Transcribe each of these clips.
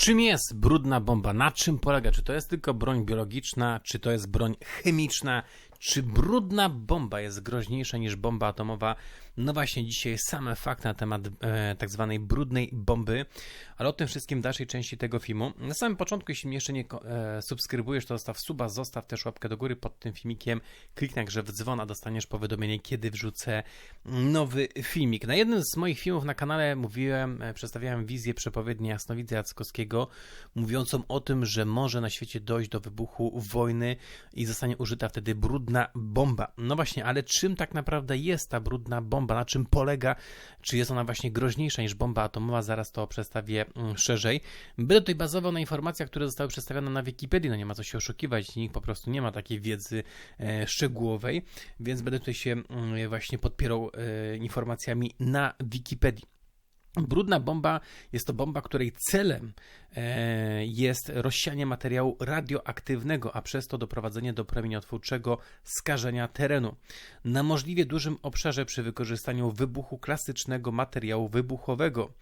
Czym jest brudna bomba? Na czym polega? Czy to jest tylko broń biologiczna, czy to jest broń chemiczna? Czy brudna bomba jest groźniejsza niż bomba atomowa? No właśnie, dzisiaj same fakty na temat e, tak zwanej brudnej bomby, ale o tym wszystkim w dalszej części tego filmu. Na samym początku, jeśli mnie jeszcze nie e, subskrybujesz, to zostaw suba, zostaw też łapkę do góry pod tym filmikiem, kliknij także w dzwona, dostaniesz powiadomienie, kiedy wrzucę nowy filmik. Na jednym z moich filmów na kanale mówiłem, e, przedstawiałem wizję przepowiedni Jasnowidza Jackowskiego, mówiącą o tym, że może na świecie dojść do wybuchu wojny i zostanie użyta wtedy brudna bomba. No właśnie, ale czym tak naprawdę jest ta brudna bomba? Bomba, na czym polega, czy jest ona właśnie groźniejsza niż bomba atomowa, zaraz to przedstawię mm, szerzej. Będę tutaj bazował na informacjach, które zostały przedstawione na Wikipedii, no nie ma co się oszukiwać, nikt po prostu nie ma takiej wiedzy e, szczegółowej, więc będę tutaj się mm, właśnie podpierał e, informacjami na Wikipedii. Brudna bomba jest to bomba, której celem e, jest rozsianie materiału radioaktywnego, a przez to doprowadzenie do promieniotwórczego skażenia terenu na możliwie dużym obszarze przy wykorzystaniu wybuchu klasycznego materiału wybuchowego.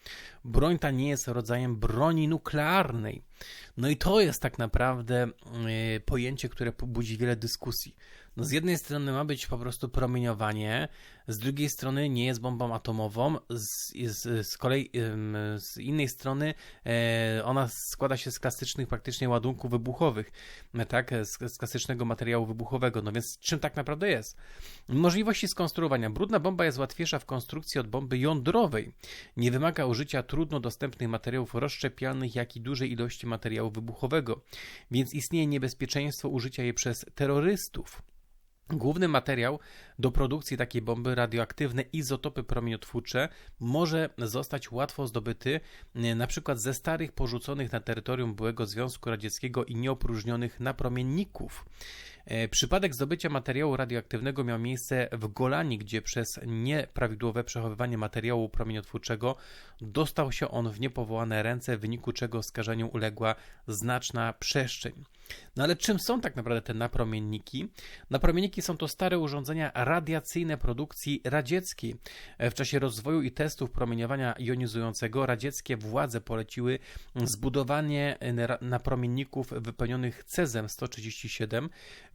Broń ta nie jest rodzajem broni nuklearnej. No i to jest tak naprawdę e, pojęcie, które budzi wiele dyskusji. No z jednej strony ma być po prostu promieniowanie, z drugiej strony nie jest bombą atomową, z, z, z kolei z innej strony e, ona składa się z klasycznych praktycznie ładunków wybuchowych, e, tak, z, z klasycznego materiału wybuchowego. No więc czym tak naprawdę jest? Możliwości skonstruowania. Brudna bomba jest łatwiejsza w konstrukcji od bomby jądrowej. Nie wymaga użycia trudno dostępnych materiałów rozszczepialnych, jak i dużej ilości materiału wybuchowego, więc istnieje niebezpieczeństwo użycia jej przez terrorystów. Główny materiał do produkcji takiej bomby, radioaktywne izotopy promieniotwórcze, może zostać łatwo zdobyty e, przykład ze starych porzuconych na terytorium byłego Związku Radzieckiego i nieopróżnionych napromienników. E, przypadek zdobycia materiału radioaktywnego miał miejsce w Golani, gdzie przez nieprawidłowe przechowywanie materiału promieniotwórczego dostał się on w niepowołane ręce, w wyniku czego skażeniu uległa znaczna przestrzeń. No ale czym są tak naprawdę te napromienniki? Napromienniki są to stare urządzenia radiacyjne produkcji radzieckiej. W czasie rozwoju i testów promieniowania jonizującego radzieckie władze poleciły zbudowanie napromienników wypełnionych cezem 137,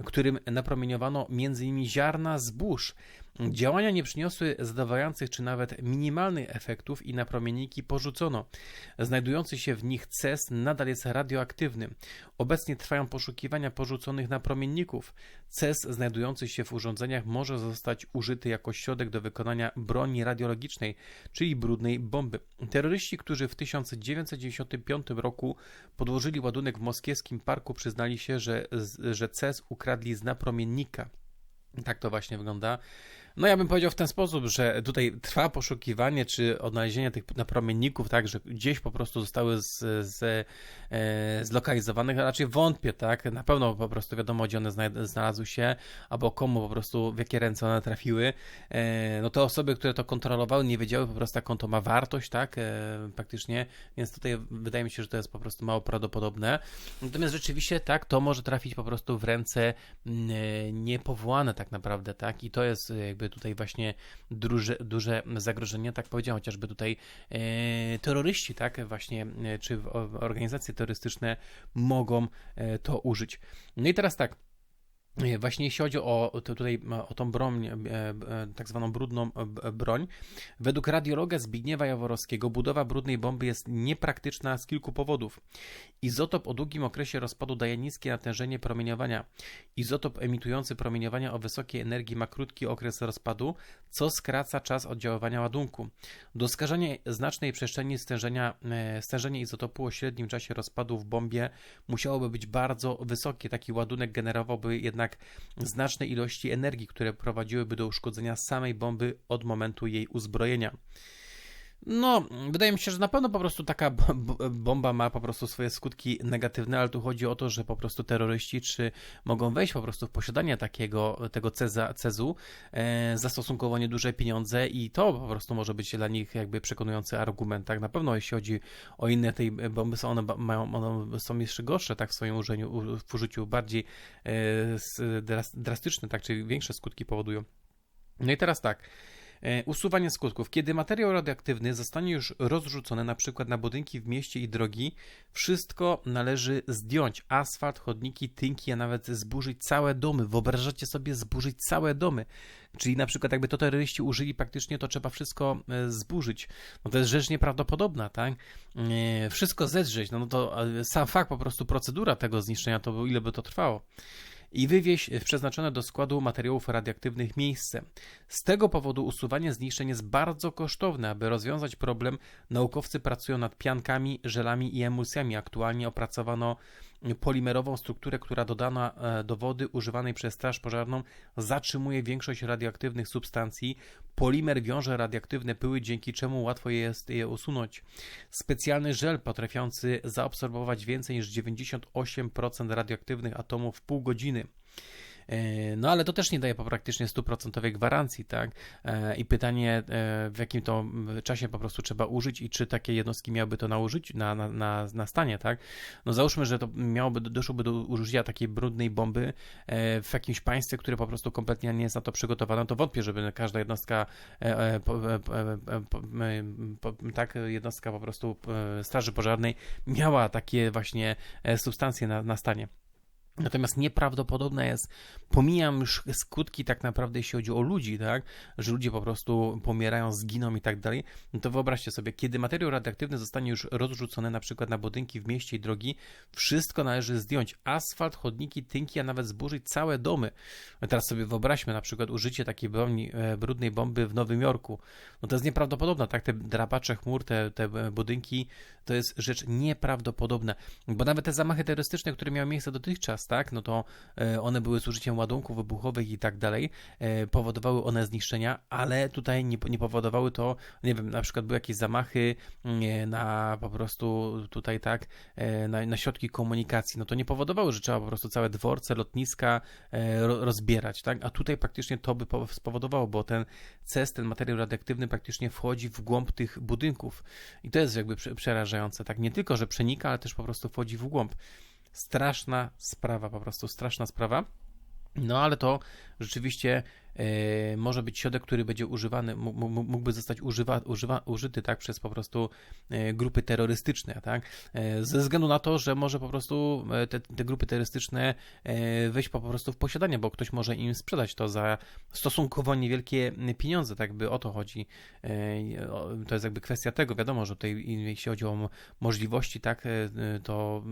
którym napromieniowano m.in. ziarna zbóż. Działania nie przyniosły zadowalających czy nawet minimalnych efektów i napromienniki porzucono. Znajdujący się w nich CES nadal jest radioaktywny. Obecnie trwają poszukiwania porzuconych napromienników. CES znajdujący się w urządzeniach może zostać użyty jako środek do wykonania broni radiologicznej, czyli brudnej bomby. Terroryści, którzy w 1995 roku podłożyli ładunek w moskiewskim parku, przyznali się, że, że CES ukradli z napromiennika. Tak to właśnie wygląda. No ja bym powiedział w ten sposób, że tutaj trwa poszukiwanie czy odnalezienie tych napromienników, tak, że gdzieś po prostu zostały z, z, e, zlokalizowane, raczej wątpię, tak, na pewno po prostu wiadomo, gdzie one znalazły się, albo komu po prostu, w jakie ręce one trafiły. E, no te osoby, które to kontrolowały, nie wiedziały po prostu, jaką to ma wartość, tak, e, praktycznie, więc tutaj wydaje mi się, że to jest po prostu mało prawdopodobne. Natomiast rzeczywiście, tak, to może trafić po prostu w ręce niepowołane tak naprawdę, tak, i to jest jakby tutaj właśnie duże, duże zagrożenie, tak powiedziałem, chociażby tutaj e, terroryści, tak, właśnie, e, czy organizacje terrorystyczne mogą e, to użyć. No i teraz tak, Właśnie jeśli chodzi o, tutaj, o tą broń, e, e, tak zwaną brudną e, broń, według radiologa Zbigniewa Jaworowskiego budowa brudnej bomby jest niepraktyczna z kilku powodów. Izotop o długim okresie rozpadu daje niskie natężenie promieniowania. Izotop emitujący promieniowania o wysokiej energii ma krótki okres rozpadu, co skraca czas oddziaływania ładunku. Do skażenia znacznej przestrzeni stężenia, stężenie izotopu o średnim czasie rozpadu w bombie musiałoby być bardzo wysokie. Taki ładunek generowałby jednak jednak ilości energii, które prowadziłyby do uszkodzenia samej bomby od momentu jej uzbrojenia. No, wydaje mi się, że na pewno po prostu taka bomba ma po prostu swoje skutki negatywne, ale tu chodzi o to, że po prostu terroryści czy mogą wejść po prostu w posiadanie takiego, tego ceza, cezu e, za stosunkowo nieduże pieniądze i to po prostu może być dla nich jakby przekonujący argument, tak? Na pewno jeśli chodzi o inne tej bomby, są one, mają, one są jeszcze gorsze, tak? W swoim użyciu, w użyciu bardziej e, drastyczne, tak? Czyli większe skutki powodują. No i teraz tak, usuwanie skutków. Kiedy materiał radioaktywny zostanie już rozrzucony na przykład na budynki w mieście i drogi, wszystko należy zdjąć. Asfalt, chodniki, tynki, a nawet zburzyć całe domy. Wyobrażacie sobie zburzyć całe domy. Czyli na przykład jakby to terroryści użyli praktycznie, to trzeba wszystko e, zburzyć. No to jest rzecz nieprawdopodobna, tak? E, wszystko zedrzeć, no, no to e, sam fakt, po prostu procedura tego zniszczenia, to ile by to trwało i wywieźć w przeznaczone do składu materiałów radioaktywnych miejsce. Z tego powodu usuwanie zniszczeń jest bardzo kosztowne. Aby rozwiązać problem, naukowcy pracują nad piankami, żelami i emulsjami. Aktualnie opracowano polimerową strukturę, która dodana e, do wody używanej przez Straż Pożarną zatrzymuje większość radioaktywnych substancji. Polimer wiąże radioaktywne pyły, dzięki czemu łatwo jest je usunąć. Specjalny żel potrafiący zaabsorbować więcej niż 98% radioaktywnych atomów w pół godziny. E, no ale to też nie daje po praktycznie stuprocentowej gwarancji, tak? E, I pytanie, e, w jakim to czasie po prostu trzeba użyć i czy takie jednostki miałyby to nałożyć na, na, na, na stanie, tak? No załóżmy, że to miałoby, doszłoby do użycia takiej brudnej bomby w jakimś państwie, które po prostu kompletnie nie jest na to przygotowane, to wątpię, żeby każda jednostka, tak, jednostka po prostu Straży Pożarnej miała takie właśnie substancje na, na stanie. Natomiast nieprawdopodobne jest, pomijam już skutki tak naprawdę, jeśli chodzi o ludzi, tak, że ludzie po prostu pomierają, zginą i tak dalej, no to wyobraźcie sobie, kiedy materiał radioaktywny zostanie już rozrzucony na przykład na budynki w mieście i drogi, wszystko należy zdjąć, asfalt, chodniki, tynki, a nawet zburzyć całe domy. Teraz sobie wyobraźmy na przykład użycie takiej broni, e, brudnej bomby w Nowym Jorku, no to jest nieprawdopodobne, tak, te drapacze chmur, te, te budynki, to jest rzecz nieprawdopodobna, bo nawet te zamachy terrorystyczne, które miały miejsce dotychczas, tak, no to e, one były z użyciem ładunków wybuchowych i tak dalej, e, powodowały one zniszczenia, ale tutaj nie, nie powodowały to, nie wiem, na przykład były jakieś zamachy mm, na po prostu tutaj tak, e, na, na środki komunikacji, no to nie powodowały, że trzeba po prostu całe dworce, lotniska rozbierać, tak, a tutaj praktycznie to by spowodowało, bo ten CES, ten materiał radioaktywny praktycznie wchodzi w głąb tych budynków. I to jest jakby przerażające, tak, nie tylko, że przenika, ale też po prostu wchodzi w głąb. Straszna sprawa, po prostu straszna sprawa. No ale to rzeczywiście może być środek, który będzie używany, mógłby zostać używa, używa, użyty tak, przez po prostu e, grupy terrorystyczne, tak? E, ze względu na to, że może po prostu te, te grupy terrorystyczne wejść po prostu w posiadanie, bo ktoś może im sprzedać to za stosunkowo niewielkie pieniądze, tak by o to chodzi. To jest jakby kwestia tego, wiadomo, że tutaj jeśli chodzi o możliwości, tak, to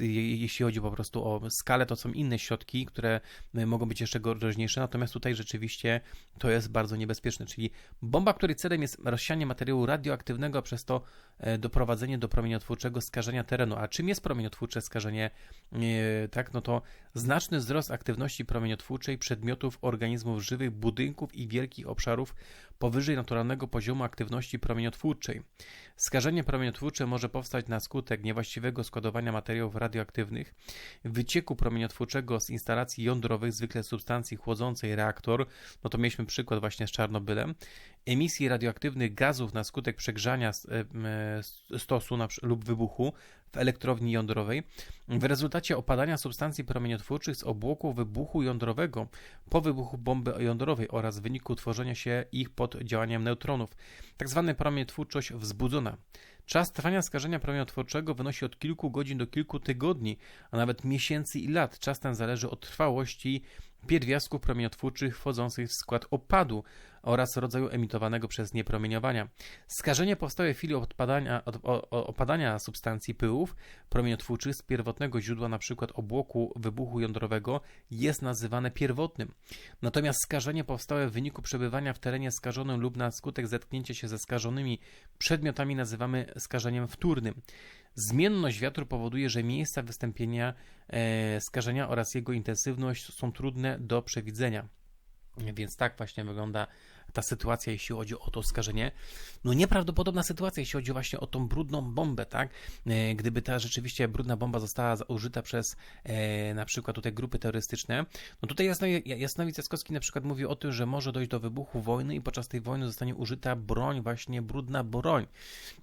jeśli chodzi po prostu o skalę, to są inne środki, które mogą być jeszcze groźniejsze, natomiast tutaj rzeczywiście to jest bardzo niebezpieczne, czyli bomba, której celem jest rozsianie materiału radioaktywnego, a przez to e, doprowadzenie do promieniotwórczego skażenia terenu. A czym jest promieniotwórcze skażenie? E, tak, no to znaczny wzrost aktywności promieniotwórczej przedmiotów organizmów żywych, budynków i wielkich obszarów powyżej naturalnego poziomu aktywności promieniotwórczej. Skażenie promieniotwórcze może powstać na skutek niewłaściwego składowania materiałów radioaktywnych, wycieku promieniotwórczego z instalacji jądrowych, zwykle substancji reaktor, no to mieliśmy przykład właśnie z Czarnobylem, emisji radioaktywnych gazów na skutek przegrzania e, stosu lub wybuchu w elektrowni jądrowej w rezultacie opadania substancji promieniotwórczych z obłoku wybuchu jądrowego po wybuchu bomby jądrowej oraz w wyniku tworzenia się ich pod działaniem neutronów, tzw. Tak promieniotwórczość wzbudzona. Czas trwania skażenia promieniotwórczego wynosi od kilku godzin do kilku tygodni, a nawet miesięcy i lat. Czas ten zależy od trwałości pierwiastków promieniotwórczych wchodzących w skład opadu oraz rodzaju emitowanego przez nie promieniowania. Skażenie powstałe w chwili odpadania, od, opadania substancji pyłów promieniotwórczych z pierwotnego źródła, np. obłoku wybuchu jądrowego, jest nazywane pierwotnym. Natomiast skażenie powstałe w wyniku przebywania w terenie skażonym lub na skutek zetknięcia się ze skażonymi przedmiotami nazywamy skażeniem wtórnym. Zmienność wiatru powoduje, że miejsca wystąpienia e, skażenia oraz jego intensywność są trudne do przewidzenia. Więc tak właśnie wygląda ta sytuacja, jeśli chodzi o to skażenie. No nieprawdopodobna sytuacja, jeśli chodzi właśnie o tą brudną bombę, tak? E, gdyby ta rzeczywiście brudna bomba została użyta przez e, na przykład tutaj grupy terrorystyczne, no tutaj Jasnowic Jaskowski na przykład mówi o tym, że może dojść do wybuchu wojny i podczas tej wojny zostanie użyta broń, właśnie brudna broń.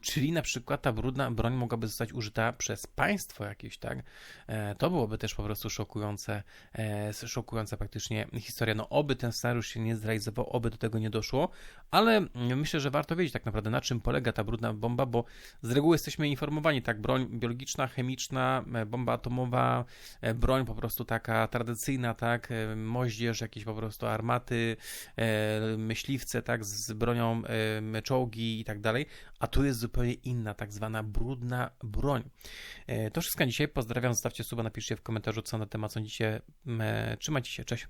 Czyli na przykład ta brudna broń mogłaby zostać użyta przez państwo jakieś, tak? E, to byłoby też po prostu szokujące, e, szokująca praktycznie historia. No oby ten scenariusz się nie zrealizował, oby do tego nie doszło, ale myślę, że warto wiedzieć tak naprawdę na czym polega ta brudna bomba, bo z reguły jesteśmy informowani, tak, broń biologiczna, chemiczna, e, bomba atomowa, e, broń po prostu taka tradycyjna, tak, e, moździerz, jakieś po prostu armaty, myśliwce, tak, z bronią czołgi i tak dalej, a tu jest zupełnie inna, tak zwana brudna broń. To wszystko dzisiaj, pozdrawiam, zostawcie suba, napiszcie w komentarzu co na temat sądzicie, trzymajcie się, cześć.